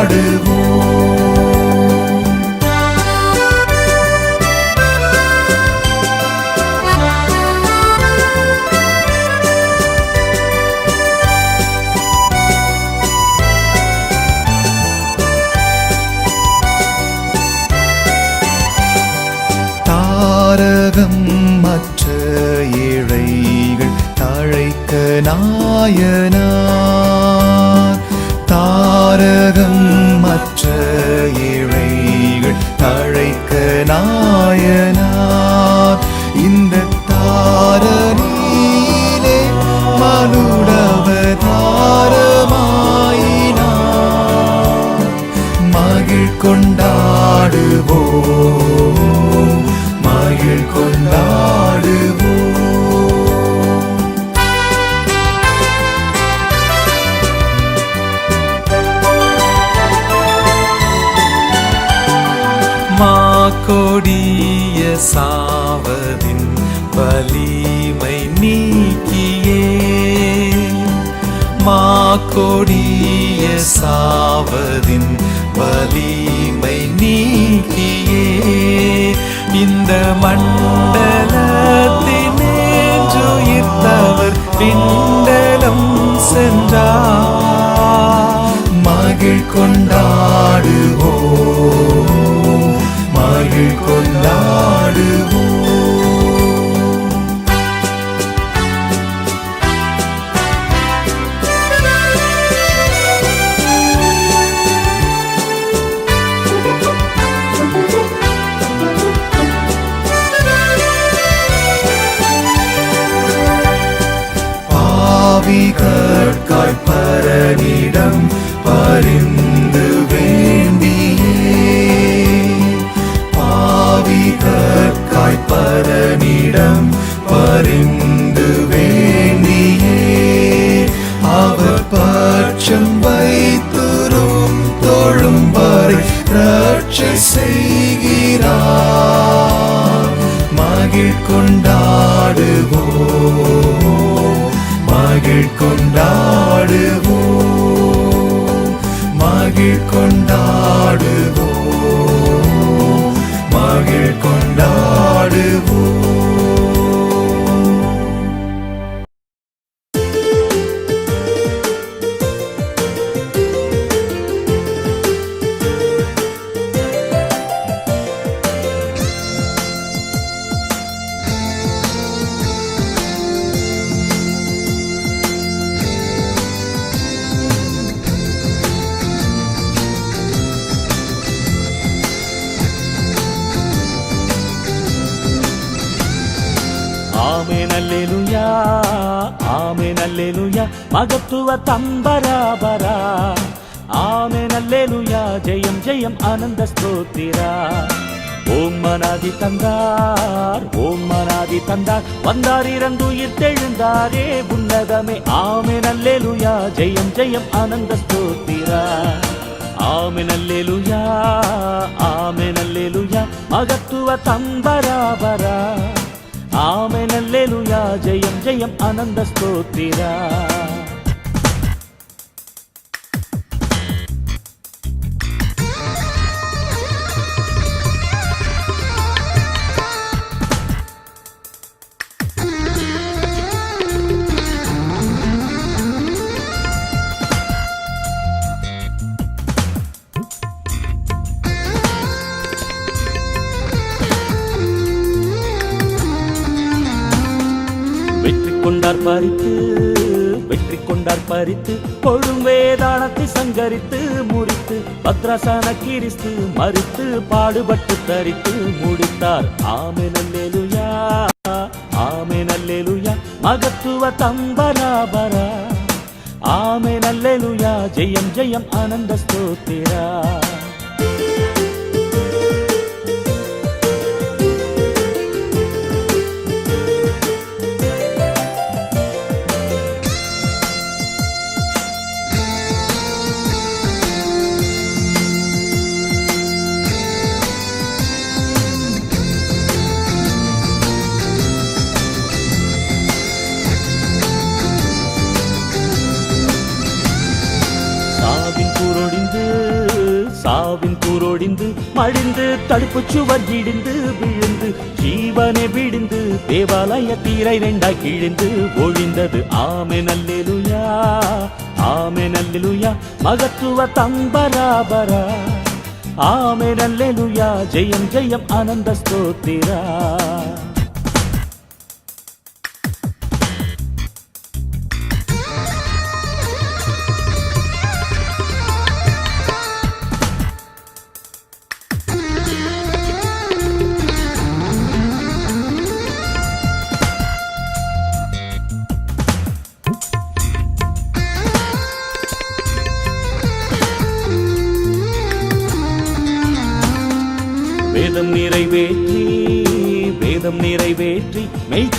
கொண்டாடுவோம் கொடிய சாவதின் வலிமை நீக்கியே. மா கொடிய சாவதின் வலிமை நீக்கியே. இந்த மண்டலத்தினேற்றுயிர்த்தவர் பிண்டலம் சென்றார் மகிழ் கொண்டாடுவோம். கொண்டாடுவோம். கொண்டாடுவோம். மகிழ் கொண்டாடுவோம். மகிழ் கொண்டாடுவோம். மகத்துவ தம்பராபரா. ஆமே நல்லேலுயா ஜெயம் ஜெயம் ஆனந்த ஸ்தோத்திரா. ஓம் மனாதி தந்தார் ஓம் மனாதி தந்தார். வந்தார் இறந்துயிர் தெழுந்தாரே உன்னதமே. ஆமே நல்லேலுயா ஜெயம் ஜெயம் ஆனந்த ஸ்தோத்திரா. ஆமே நல்லேலுயா ஆமே நல்லேலுயா மகத்துவ தம்பராபரா. ஆமே நல்லேலுயா ஜெயம் ஜெயம் ஆனந்த ஸ்தோத்திரா. கொண்டார் பறித்து வெற்றி கொண்டார் பறித்து கொழும் வேதாளத்தை சங்கரித்து முறித்து பத்ராசன கிறிஸ்து மறித்து பாடுபட்டு தரித்து முடித்தார். ஆமெ நல்லேலுயா ஆமெ நல்லேலுயா மகத்துவ தம்பராபரா. ஆமெ நல்லேலுயா ஜெயம் ஜெயம் ஆனந்த ஸ்தோத்திரா. மடிந்து தடுப்பு சுவர் இடிந்து விழுந்து ஜீவனை விடிந்து தேவாலய தீரை ரெண்டாய் கிழிந்து ஒழிந்தது. ஆமே நல்லேலுயா ஆமே நல்லேலுயா மகத்துவ தம்பராபரா. ஆமே நல்லேலுயா ஜெயம் ஜெயம் ஆனந்த ஸ்தோத்திரா.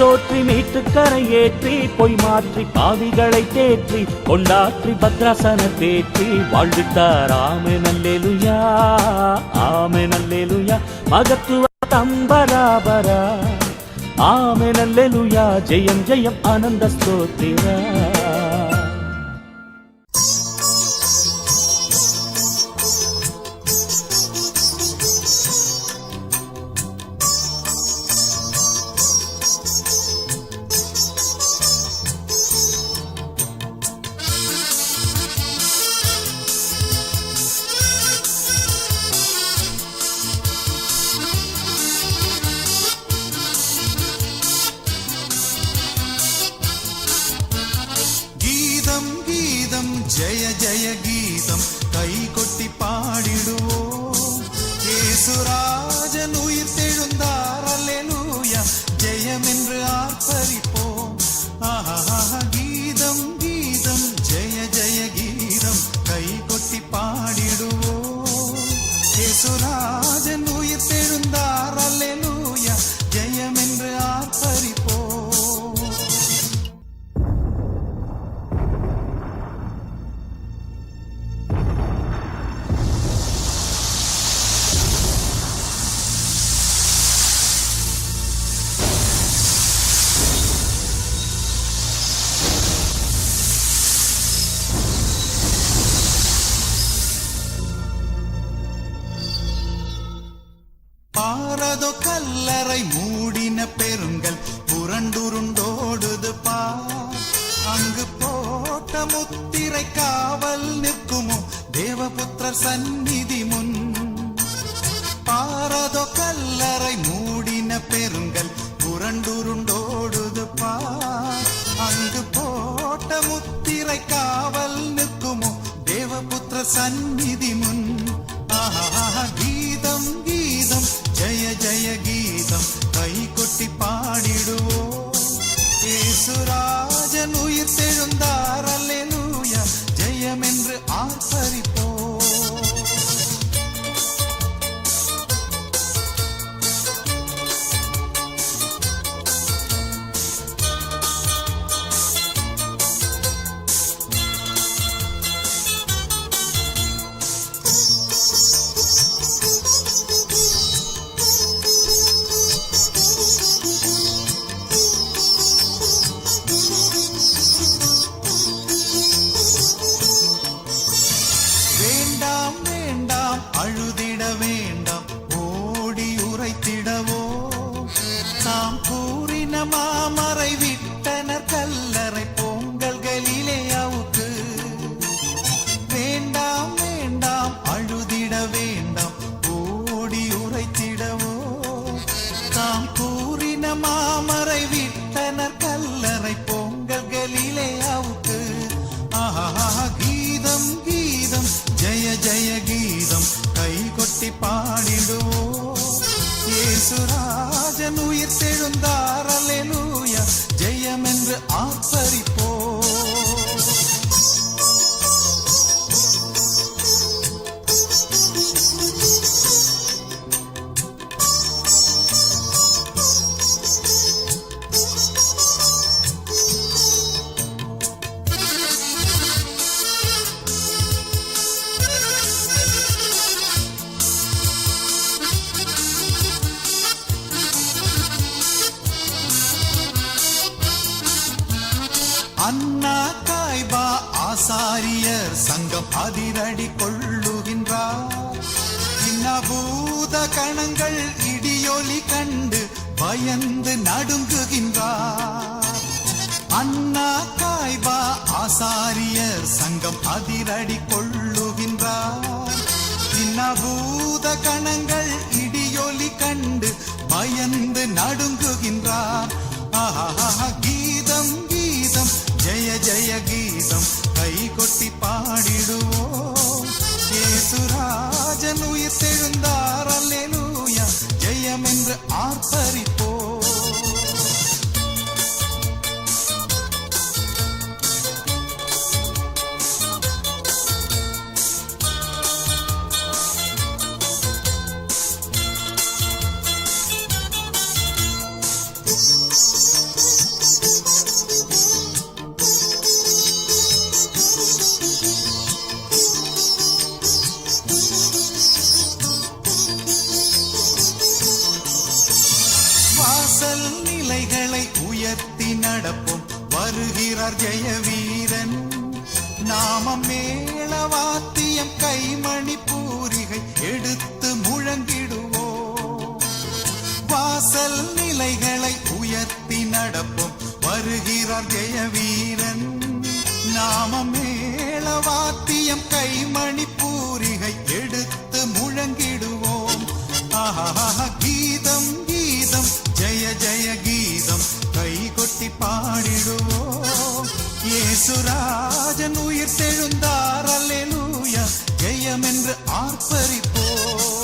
மெய் தோற்றி மீட்டு கரையேற்றி பொய் மாற்றி பாவிகளை தேற்றி கொண்டாற்றி பத்ராசன தேற்றி வாழ்வித்தார் ஆமே நல்லேலுயா ஆமே நல்லேலுயா மகத்துவ தம்பராபரா. ஆமே நல்லேலுயா ஜெயம் ஜெயம் ஆனந்த ஸ்தோத்திரா. முத்திரை காவல் நிற்குமோ? தேவபுத்திரர் சந்நிதி முன். பாரதோ கல்லறை மூடின பெருங்கள் புரண்டுருண்டோடுது பார் அங்கு போட்ட முத்திரை காவல் நிற்குமோ? தேவபுத்திர சந்நிதி முன். ஆஹா. ஆசாரியர் சங்கம் அதிரடி கொள்ளுகின்றார். பூத கணங்கள் இடியொலி கண்டு பயந்து நடுங்குகின்றார். அண்ணா காய்பா ஆசாரியர் சங்கம் அதிரடி கொள்ளுகின்றார். பூத கணங்கள் இடியொலி கண்டு பயந்து நடுங்குகின்றார். ஆஹா கீதம் ஜெய ஜெய கீதம் கை கொட்டி பாடிடுவோம் ஏசுராஜன் உயிர் தெழுந்தார் அல்லேலூயா ஜெயம் என்று நாமம் மேளவாத்தியம் கைமணி பூரிகை எடுத்து முழங்கிடுவோம். ஆஹா கீதம் கீதம் ஜெய ஜெய கீதம் கை கொட்டி பாடிடுவோம். ஏசுராஜன் உயிர் தெழுந்தார் அல்லேலூயா ஜெயம் என்று ஆர்ப்பரிப்போம்.